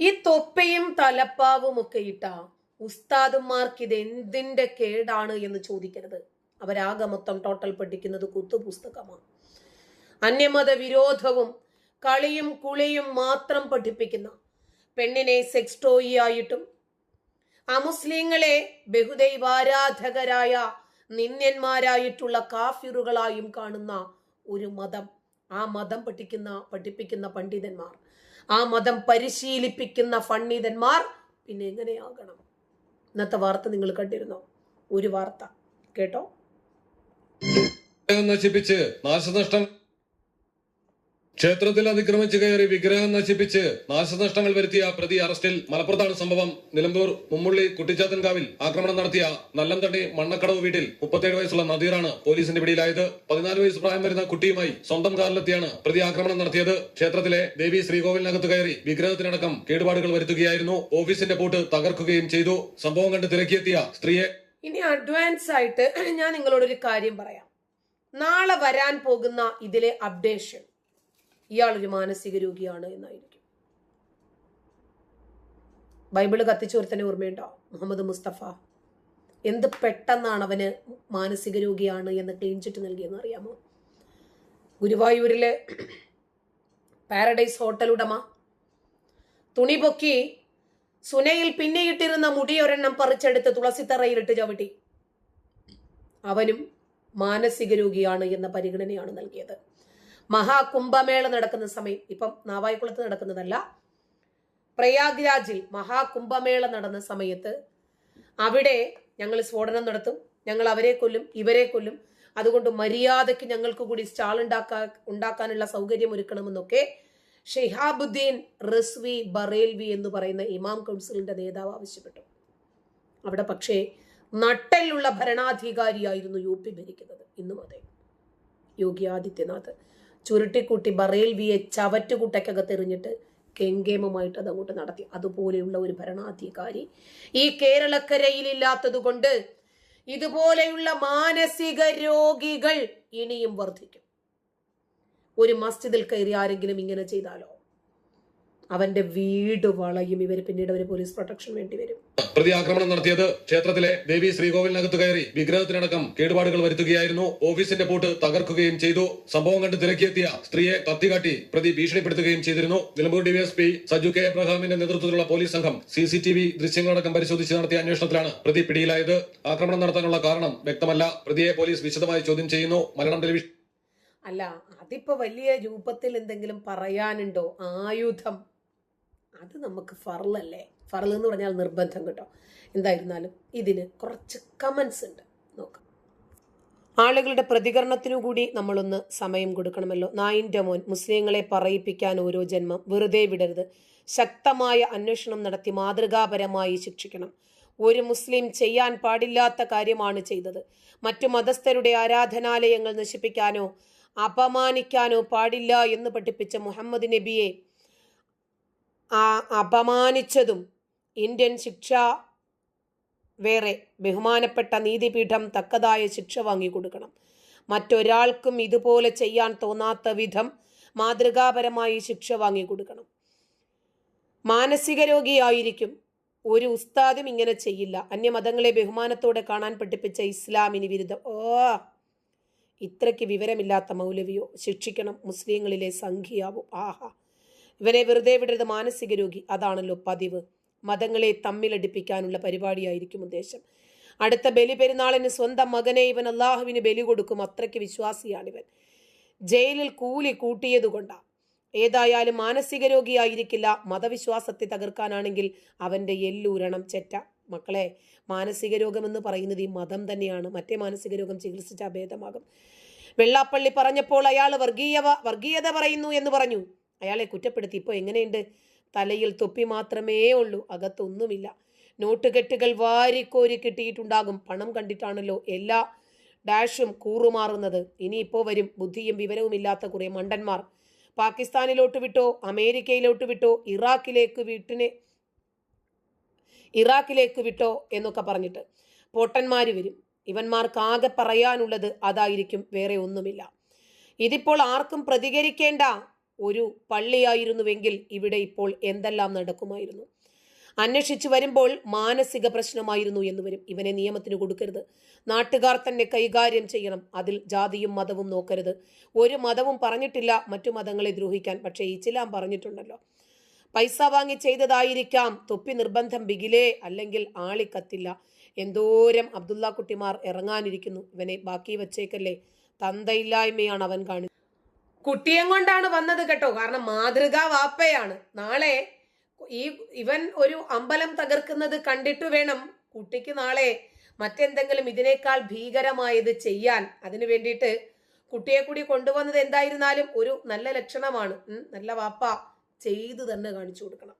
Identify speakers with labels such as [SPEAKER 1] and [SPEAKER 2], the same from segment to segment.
[SPEAKER 1] ഈ തൊപ്പയും തലപ്പാവും ഒക്കെ ഇട്ട ഉസ്താദുമാർക്ക് ഇത് എന്തിന്റെ കേടാണ് എന്ന് ചോദിക്കരുത്. അവരാകെ മൊത്തം ടോട്ടൽ പഠിക്കുന്നത് കുത്തുപുസ്തകമാണ് അന്യമത വിരോധവും കളിയും കുളിയും മാത്രം പഠിപ്പിക്കുന്ന പെണ്ണിനെ സെക്സ് ടോയി ആയിട്ടും അമുസ്ലിങ്ങളെ ബഹുദൈവാരാധകരായ നിന്ദ്യന്മാരായിട്ടുള്ള കാഫിറുകളായും കാണുന്ന ഒരു മതം. ആ മതം പഠിക്കുന്ന പഠിപ്പിക്കുന്ന പണ്ഡിതന്മാർ ആ മതം പരിശീലിപ്പിക്കുന്ന പണ്ഡിതന്മാർ പിന്നെ എങ്ങനെയാകണം? ഇന്നത്തെ വാർത്ത നിങ്ങൾ കണ്ടിരുന്നോ? ഒരു വാർത്ത. കേട്ടോ?
[SPEAKER 2] നശിപ്പിച്ച് നാശനഷ്ടം ക്ഷേത്രത്തിൽ അതിക്രമിച്ച് കയറി വിഗ്രഹം നശിപ്പിച്ച് നാശനഷ്ടങ്ങൾ വരുത്തിയ പ്രതി അറസ്റ്റിൽ മലപ്പുറത്താണ് സംഭവം. നിലമ്പൂർ മുമ്മുള്ളി കുട്ടിച്ചാത്തൻകാവിൽ ആക്രമണം നടത്തിയ നല്ലംതണ്ണി മണ്ണക്കടവ് വീട്ടിൽ മുപ്പത്തേഴ് വയസ്സുള്ള നദീറാണ് പോലീസിന്റെ പിടിയിലായത്. പതിനാല് വയസ്സ് പ്രായം വരുന്ന കുട്ടിയുമായി സ്വന്തം കാറിലെത്തിയാണ് പ്രതി ആക്രമണം നടത്തിയത്. ക്ഷേത്രത്തിലെ ദേവി ശ്രീകോവിലിനകത്ത് കയറി വിഗ്രഹത്തിനടക്കം കേടുപാടുകൾ വരുത്തുകയായിരുന്നു. ഓഫീസിന്റെ പൂട്ട് തകർക്കുകയും ചെയ്തു. സംഭവം കണ്ട് തിരക്കിയെത്തിയ സ്ത്രീയെ
[SPEAKER 1] ഇനി അഡ്വാൻസ് ആയിട്ട് ഞാൻ നിങ്ങളോടൊരു കാര്യം പറയാം. നാളെ വരാൻ പോകുന്ന ഇതിലെ അപ്ഡേഷൻ ഇയാളൊരു മാനസിക രോഗിയാണ് എന്നായിരിക്കും. ബൈബിൾ കത്തിച്ചോർത്തന്നെ ഓർമ്മയുണ്ടോ? മുഹമ്മദ് മുസ്തഫ. എന്ത് പെട്ടെന്നാണ് അവന് മാനസിക രോഗിയാണ് എന്ന് ക്ലീൻ ചിറ്റ് നൽകിയെന്ന് അറിയാമോ? ഗുരുവായൂരിലെ പാരഡൈസ് ഹോട്ടൽ ഉടമ തുണി പൊക്കി സുനയിൽ പിന്നെയിട്ടിരുന്ന മുടിയൊരെണ്ണം പറിച്ചെടുത്ത് തുളസിത്തറയിലിട്ട് ചവിട്ടി. അവനും മാനസിക രോഗിയാണ് എന്ന പരിഗണനയാണ് നൽകിയത്. മഹാകുംഭമേള നടക്കുന്ന സമയം. ഇപ്പം നാവായിക്കുളത്ത് നടക്കുന്നതല്ല. പ്രയാഗ്രാജിൽ മഹാകുംഭമേള നടന്ന സമയത്ത് അവിടെ ഞങ്ങൾ സ്ഫോടനം നടത്തും. ഞങ്ങൾ അവരെ കൊല്ലും ഇവരെ കൊല്ലും. അതുകൊണ്ട് മര്യാദയ്ക്ക് ഞങ്ങൾക്ക് കൂടി സ്റ്റാൾ ഉണ്ടാക്കാ ഉണ്ടാക്കാനുള്ള സൗകര്യം ഒരുക്കണമെന്നൊക്കെ ഷിഹാബുദ്ദീൻ റിസ്വി ബറേൽവി എന്ന് പറയുന്ന ഇമാം കൗൺസിലിന്റെ നേതാവ് ആവശ്യപ്പെട്ടു. അവിടെ പക്ഷേ നട്ടലുള്ള ഭരണാധികാരിയായിരുന്നു യു പി ഭരിക്കുന്നത്. ഇന്നും അതെ. യോഗി ആദിത്യനാഥ്. ചുരുട്ടിക്കൂട്ടി ബറയിൽ വിയെ ചവറ്റുകുട്ടയ്ക്കകത്ത് എറിഞ്ഞിട്ട് കെങ്കേമമായിട്ട് അത് അങ്ങോട്ട് നടത്തി. അതുപോലെയുള്ള ഒരു ഭരണാധികാരി ഈ കേരളക്കരയിലില്ലാത്തത് കൊണ്ട് ഇതുപോലെയുള്ള മാനസിക രോഗികൾ ഇനിയും വർദ്ധിക്കും ഒരു മസ്ജിദിൽ കയറി ആരെങ്കിലും ഇങ്ങനെ ചെയ്താലോ? അവന്റെ വീട് വളയും. ഇവർ പിന്നീട് അവർ പോലീസ് പ്രൊട്ടക്ഷൻ വേണ്ടി വരും.
[SPEAKER 2] പ്രതി ആക്രമണം നടത്തിയത് ക്ഷേത്രത്തിലെ ദേവി ശ്രീകോവിലിനകത്ത് കയറി വിഗ്രഹത്തിനടക്കം കേടുപാടുകൾ വരുത്തുകയായിരുന്നു. ഓഫീസിന്റെ പൂട്ട് തകർക്കുകയും ചെയ്തു. സംഭവം കണ്ട് തിരക്കിയെത്തിയ സ്ത്രീയെ കത്തികാട്ടി പ്രതി ഭീഷണിപ്പെടുത്തുകയും ചെയ്തിരുന്നു. നിലമ്പൂർ ഡിവൈഎസ്പി സജു കെ എബ്രഹാമിന്റെ നേതൃത്വത്തിലുള്ള പോലീസ് സംഘം സി സി ടി വി ദൃശ്യങ്ങളടക്കം പരിശോധിച്ച് നടത്തിയ അന്വേഷണത്തിലാണ് പ്രതി പിടിയിലായത്. ആക്രമണം നടത്താനുള്ള കാരണം വ്യക്തമല്ല. പ്രതിയെ പോലീസ് വിശദമായി ചോദ്യം ചെയ്യുന്നു. മലയാളം ടെലിവിഷൻ
[SPEAKER 1] അല്ല അതിപ്പോ വലിയ രൂപത്തിൽ എന്തെങ്കിലും പറയാനുണ്ടോ? ആയുധം. അത് നമുക്ക് ഫറലല്ലേ ഫറൽ എന്ന് പറഞ്ഞാൽ നിർബന്ധം കേട്ടോ. എന്തായിരുന്നാലും ഇതിന് കുറച്ച് കമൻസ് ഉണ്ട്. നോക്കാം. ആളുകളുടെ പ്രതികരണത്തിനു കൂടി നമ്മളൊന്ന് സമയം കൊടുക്കണമല്ലോ. നായിന്റെ മോൻ മുസ്ലിങ്ങളെ പറയിപ്പിക്കാൻ ഓരോ ജന്മം വെറുതെ വിടരുത്. ശക്തമായ അന്വേഷണം നടത്തി മാതൃകാപരമായി ശിക്ഷിക്കണം. ഒരു മുസ്ലിം ചെയ്യാൻ പാടില്ലാത്ത കാര്യമാണ് ചെയ്തത്. മറ്റു മതസ്ഥരുടെ ആരാധനാലയങ്ങൾ നശിപ്പിക്കാനോ അപമാനിക്കാനോ പാടില്ല എന്ന് പഠിപ്പിച്ച മുഹമ്മദ് നബിയെ അപമാനിച്ചതും ഇന്ത്യൻ ശിക്ഷ വേറെ ബഹുമാനപ്പെട്ട നീതിപീഠം തക്കതായ ശിക്ഷ വാങ്ങിക്കൊടുക്കണം. മറ്റൊരാൾക്കും ഇതുപോലെ ചെയ്യാൻ തോന്നാത്ത വിധം മാതൃകാപരമായി ശിക്ഷ വാങ്ങിക്കൊടുക്കണം. മാനസിക രോഗിയായിരിക്കും ഒരു ഉസ്താദും ഇങ്ങനെ ചെയ്യില്ല. അന്യമതങ്ങളെ ബഹുമാനത്തോടെ കാണാൻ പഠിപ്പിച്ച ഇസ്ലാമിന് വിരുദ്ധം. ഓ ഇത്രയ്ക്ക് വിവരമില്ലാത്ത മൗലവിയോ ശിക്ഷിക്കണം. മുസ്ലിങ്ങളിലെ സംഖ്യയാവും. ആഹാ. ഇവനെ വെറുതെ വിടരുത് മാനസിക രോഗി. അതാണല്ലോ പതിവ്. മതങ്ങളെ തമ്മിലടിപ്പിക്കാനുള്ള പരിപാടിയായിരിക്കും ഉദ്ദേശം. അടുത്ത ബലി പെരുന്നാളിന് സ്വന്തം മകനെ ഇവൻ അള്ളാഹുവിന് ബലി കൊടുക്കും. അത്രയ്ക്ക് വിശ്വാസിയാണിവൻ. ജയിലിൽ കൂലി കൂട്ടിയതുകൊണ്ടാണ് ഏതായാലും മാനസിക രോഗിയായിരിക്കില്ല. മതവിശ്വാസത്തെ തകർക്കാനാണെങ്കിൽ അവന്റെ എല്ലൂരണം ചെറ്റ. മക്കളെ മാനസിക രോഗമെന്ന് പറയുന്നത് ഈ മതം തന്നെയാണ്. മറ്റേ മാനസിക രോഗം ചികിത്സിച്ചാൽ ഭേദമാകും. വെള്ളാപ്പള്ളി പറഞ്ഞപ്പോൾ അയാൾ വർഗീയവ വർഗീയത പറയുന്നു എന്ന് പറഞ്ഞു. അയാളെ കുറ്റപ്പെടുത്തി. ഇപ്പോൾ എങ്ങനെയുണ്ട്? തലയിൽ തൊപ്പി മാത്രമേ ഉള്ളൂ. അകത്തൊന്നുമില്ല. നോട്ടുകെട്ടുകൾ വാരിക്കോരി കിട്ടിയിട്ടുണ്ടാകും. പണം കണ്ടിട്ടാണല്ലോ എല്ലാ ഡാഷും കൂറുമാറുന്നത്. ഇനിയിപ്പോൾ വരും. ബുദ്ധിയും വിവരവുമില്ലാത്ത കുറേ മണ്ടന്മാർ. പാകിസ്ഥാനിലോട്ട് വിട്ടോ? അമേരിക്കയിലോട്ട് വിട്ടോ? ഇറാഖിലേക്ക് വീട്ടിനെ ഇറാഖിലേക്ക് വിട്ടോ? എന്നൊക്കെ പറഞ്ഞിട്ട് പൊട്ടന്മാർ വരും. ഇവന്മാർക്ക് ആകെ പറയാനുള്ളത് അതായിരിക്കും. വേറെ ഒന്നുമില്ല. ഇതിപ്പോൾ ആർക്കും പ്രതികരിക്കേണ്ട ഒരു പള്ളിയായിരുന്നുവെങ്കിൽ ഇവിടെ ഇപ്പോൾ എന്തെല്ലാം നടക്കുമായിരുന്നു? അന്വേഷിച്ചു വരുമ്പോൾ മാനസിക പ്രശ്നമായിരുന്നു എന്ന് വരും. ഇവനെ നിയമത്തിന് കൊടുക്കരുത്. നാട്ടുകാർ തന്നെ കൈകാര്യം ചെയ്യണം. അതിൽ ജാതിയും മതവും നോക്കരുത്. ഒരു മതവും പറഞ്ഞിട്ടില്ല മറ്റു മതങ്ങളെ ദ്രോഹിക്കാൻ. പക്ഷേ ഇച്ചിലാം പറഞ്ഞിട്ടുണ്ടല്ലോ. പൈസ വാങ്ങി ചെയ്തതായിരിക്കാം. തൊപ്പി നിർബന്ധം ബിഗിലേ അല്ലെങ്കിൽ ആളിക്കത്തില്ല എന്തോരം അബ്ദുള്ള കുട്ടിമാർ ഇറങ്ങാനിരിക്കുന്നു. ഇവനെ ബാക്കി വച്ചേക്കല്ലേ. തന്തയില്ലായ്മയാണ് അവൻ കാണിച്ചത് കുട്ടിയെ കൊണ്ടാണ് വന്നത് കേട്ടോ. കാരണം മാതൃകാ വാപ്പയാണ്. നാളെ ഈ ഇവൻ ഒരു അമ്പലം തകർക്കുന്നത് കണ്ടിട്ട് വേണം കുട്ടിക്ക് നാളെ മറ്റെന്തെങ്കിലും ഇതിനേക്കാൾ ഭീകരമായത് ചെയ്യാൻ. അതിനു വേണ്ടിയിട്ട് കുട്ടിയെ കൂടി കൊണ്ടുവന്നത് എന്തായിരുന്നാലും ഒരു നല്ല ലക്ഷണമാണ്. നല്ല വാപ്പ ചെയ്തു തന്നെ കാണിച്ചു കൊടുക്കണം.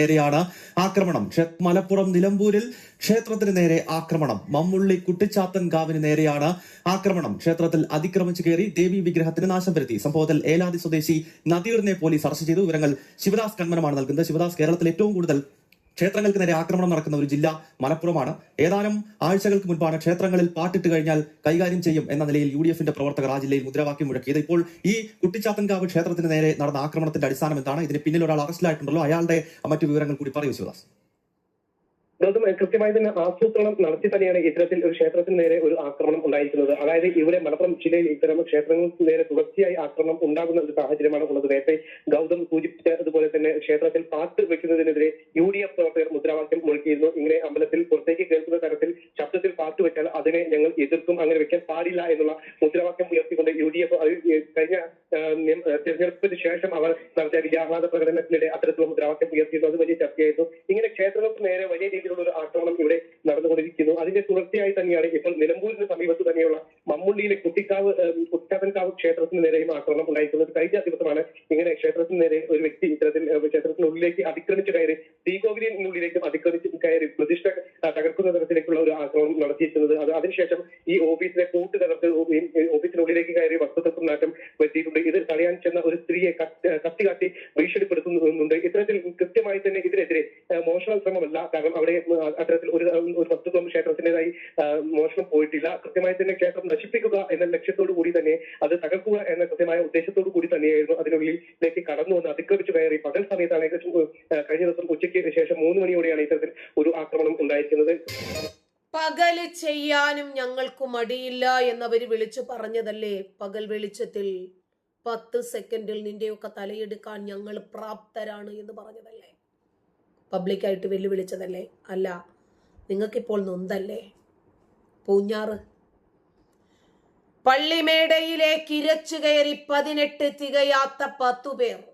[SPEAKER 3] നേരെയാണ് ആക്രമണം. മലപ്പുറം നിലമ്പൂരിൽ ക്ഷേത്രത്തിന് നേരെ ആക്രമണം. മമ്മുള്ളി കുട്ടിച്ചാത്തൻ കാവിന് നേരെയാണ് ആക്രമണം. ക്ഷേത്രത്തിൽ അതിക്രമിച്ചു കയറി ദേവി വിഗ്രഹത്തിന് നാശം വരുത്തി. സംഭവത്തിൽ ഏലാതി സ്വദേശി നദീറിനെ പോലീസ് അറസ്റ്റ് ചെയ്തു. വിവരങ്ങൾ ശിവദാസ് കൺമനമാണ് നൽകുന്നത്. ശിവദാസ് കേരളത്തിൽ ഏറ്റവും കൂടുതൽ ക്ഷേത്രങ്ങൾക്ക് നേരെ ആക്രമണം നടക്കുന്ന ഒരു ജില്ല മലപ്പുറമാണ്. ഏതാനും ആഴ്ചകൾക്ക് മുൻപാണ് ക്ഷേത്രങ്ങളിൽ പാട്ടിട്ട് കഴിഞ്ഞാൽ കൈകാര്യം ചെയ്യും എന്ന നിലയിൽ യു ഡി എഫിന്റെ പ്രവർത്തകർ ആ ജില്ലയിൽ മുദ്രാവാക്യം മുഴക്കിയത് ഇപ്പോൾ ഈ കുട്ടിച്ചാത്തൻകാവ് ക്ഷേത്രത്തിന് നേരെ നടന്ന ആക്രമണത്തിന്റെ അടിസ്ഥാനം എന്താണ്? ഇതിന് പിന്നിൽ ഒരാൾ അറസ്റ്റിലായിട്ടുണ്ടല്ലോ. അയാളുടെ മറ്റു വിവരങ്ങൾ കൂടി പറയൂ ശിവദാസ്.
[SPEAKER 4] ഗൗതം കൃത്യമായി തന്നെ ആസൂത്രണം നടത്തി തന്നെയാണ് ഇത്തരത്തിൽ ഒരു ക്ഷേത്രത്തിന് നേരെ ഒരു ആക്രമണം ഉണ്ടായിരിക്കുന്നത്. അതായത് ഇവിടെ മലപ്പുറം ജില്ലയിൽ ഇത്തരം ക്ഷേത്രങ്ങൾക്ക് നേരെ തുടർച്ചയായി ആക്രമണം ഉണ്ടാകുന്ന ഒരു സാഹചര്യമാണ് ഉള്ളത്. നേരത്തെ ഗൗതം സൂചിപ്പിച്ച അതുപോലെ തന്നെ ക്ഷേത്രത്തിൽ പാട്ട് വെക്കുന്നതിനെതിരെ യു ഡി എഫ് പ്രവർത്തകർ മുദ്രാവാക്യം മുഴക്കിയിരുന്നു. ഇങ്ങനെ അമ്പലത്തിൽ പുറത്തേക്ക് കേൾക്കുന്ന തരത്തിൽ ശബ്ദത്തിൽ പാട്ട് വെച്ചാൽ അതിനെ ഞങ്ങൾ എതിർക്കും അങ്ങനെ വെക്കാൻ പാടില്ല എന്നുള്ള മുദ്രാവാക്യം ഉയർത്തിക്കൊണ്ട് യു ഡി എഫ് കഴിഞ്ഞ തെരഞ്ഞെടുപ്പിന് ശേഷം അവർ നടത്തിയ വിജയാഹ്ലാദ പ്രകടനത്തിനിടെ അത്തരത്തിലുള്ള മുദ്രാവാക്യം ഉയർത്തിയിരുന്നു അത് വലിയ ചർച്ചയായിരുന്നു. ഇങ്ങനെ ക്ഷേത്രങ്ങൾക്ക് നേരെ വലിയ രീതിയിലുള്ള ഒരു ആക്രമണം ഇവിടെ നടന്നുകൊണ്ടിരിക്കുന്നു. അതിന്റെ തുടർച്ചയായി തന്നെയാണ് ഇപ്പോൾ നിലമ്പൂരിന് സമീപത്ത് തന്നെയുള്ള മമ്മുള്ളിയിലെ കുട്ടിക്കാവ് കുട്ടിക്കാവൻകാവ് ക്ഷേത്രത്തിന് നേരെയും ആക്രമണം ഉണ്ടായിരിക്കുന്നത് കഴിഞ്ഞ ദിവസമാണ് ഇങ്ങനെ ക്ഷേത്രത്തിന് നേരെ ഒരു വ്യക്തി ഇത്തരത്തിൽ ക്ഷേത്രത്തിനുള്ളിലേക്ക് അതിക്രമിച്ചു കയറി ശ്രീകോവിലിനുള്ളിലേക്കും അതിക്രമിച്ച് കയറി പ്രതിഷ്ഠ ആ, തകർക്കുന്ന തരത്തിലേക്കുള്ള ഒരു ആക്രമണം നടത്തിയിരിക്കുന്നത് അത് അതിനുശേഷം ഈ ഓഫീസിലെ കൂട്ട് തകർത്ത് ഓഫീസിനുള്ളിലേക്ക് കയറി വസ്തുതത്വം നാട്ടം വരുത്തിയിട്ടുണ്ട്. ഇത് തടയാൻ ചെന്ന ഒരു സ്ത്രീയെ കത്തി കാട്ടി ഭീഷണിപ്പെടുത്തുന്നുണ്ട്. ഇത്തരത്തിൽ കൃത്യമായി തന്നെ ഇതിനെതിരെ മോഷണ ശ്രമമല്ല. കാരണം അവിടെ അത്തരത്തിൽ ഒരു ഒരു വസ്തുത്വം ക്ഷേത്രത്തിന്റേതായി മോഷണം പോയിട്ടില്ല. കൃത്യമായി തന്നെ ക്ഷേത്രം നശിപ്പിക്കുക എന്ന ലക്ഷ്യത്തോടു കൂടി തന്നെ അത് തകർക്കുക എന്ന കൃത്യമായ ഉദ്ദേശത്തോടു കൂടി തന്നെയായിരുന്നു അതിനുള്ളിലേക്ക് കടന്നു വന്ന് അതിക്രമിച്ചു കയറി പകൽ സമയത്താണ് കഴിഞ്ഞ ദിവസം ഉച്ചയ്ക്ക് ശേഷം മൂന്ന് മണിയോടെയാണ് ഇത്തരത്തിൽ ഒരു ആക്രമണം ഉണ്ടായിരിക്കുന്നത്.
[SPEAKER 1] പകൽ ചെയ്യാനും ഞങ്ങൾക്ക് മടിയില്ല എന്നവർ വിളിച്ചു പറഞ്ഞതല്ലേ? പകൽ വെളിച്ചത്തിൽ പത്ത് സെക്കൻഡിൽ നിന്റെയൊക്കെ തലയെടുക്കാൻ ഞങ്ങൾ പ്രാപ്തരാണ് എന്ന് പറഞ്ഞതല്ലേ? പബ്ലിക്കായിട്ട് വെല്ലുവിളിച്ചതല്ലേ? അല്ല നിങ്ങൾക്കിപ്പോൾ നൊന്തല്ലേ? പൂഞ്ഞാറ്. പള്ളിമേടയിലേക്ക് ഇരച്ചു കയറി പതിനെട്ട് തികയാത്ത പത്തു പേർ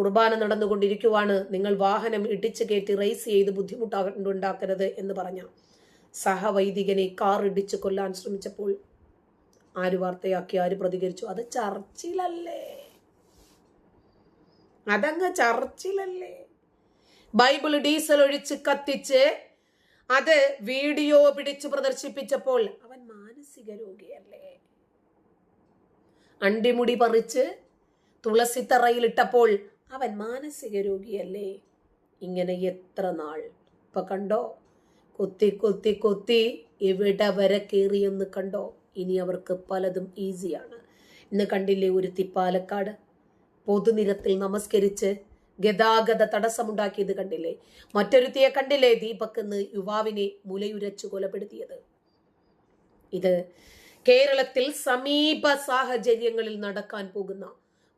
[SPEAKER 1] കുർബാന നടന്നുകൊണ്ടിരിക്കുവാണ് നിങ്ങൾ വാഹനം ഇടിച്ചു കയറ്റി റേസ് ചെയ്ത് ബുദ്ധിമുട്ടുണ്ടാക്കരുത് എന്ന് പറഞ്ഞ സഹവൈദികനെ കാർ ഇടിച്ചു കൊല്ലാൻ ശ്രമിച്ചപ്പോൾ ആര് വാർത്തയാക്കി ആര് പ്രതികരിച്ചു? അത് ചർച്ചിലല്ലേ? അതങ്ങ് ചർച്ചിലല്ലേ? ബൈബിൾ ഡീസൽ ഒഴിച്ച് കത്തിച്ച് അത് വീഡിയോ പിടിച്ച് പ്രദർശിപ്പിച്ചപ്പോൾ അവൻ മാനസിക രോഗിയല്ലേ? അണ്ടിമുടി പറിച്ച് തുളസിത്തറയിലിട്ടപ്പോൾ അവൻ മാനസിക രോഗിയല്ലേ ഇങ്ങനെ എത്ര നാൾ? ഇപ്പൊ കണ്ടോ? കൊത്തി കൊത്തി കൊത്തി എവിടെ വരെ കയറിയെന്ന് കണ്ടോ? ഇനി അവർക്ക് പലതും ഈസിയാണ്. ഇന്ന് കണ്ടില്ലേ ഒരു തിപ്പാലക്കാട് പൊതുനിരത്തിൽ നമസ്കരിച്ച് ഗതാഗത തടസ്സമുണ്ടാക്കിയത് കണ്ടില്ലേ? മറ്റൊരുത്തിയെ കണ്ടില്ലേ ദീപക് എന്ന് യുവാവിനെ മുലയുരച്ചു കൊലപ്പെടുത്തിയത്? ഇത് കേരളത്തിൽ സമീപ സാഹചര്യങ്ങളിൽ നടക്കാൻ പോകുന്ന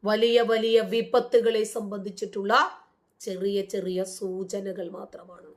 [SPEAKER 1] വലിയ വലിയ വിപത്തുകളെ സംബന്ധിച്ചിട്ടുള്ള ചെറിയ ചെറിയ സൂചനകൾ മാത്രമാണ്.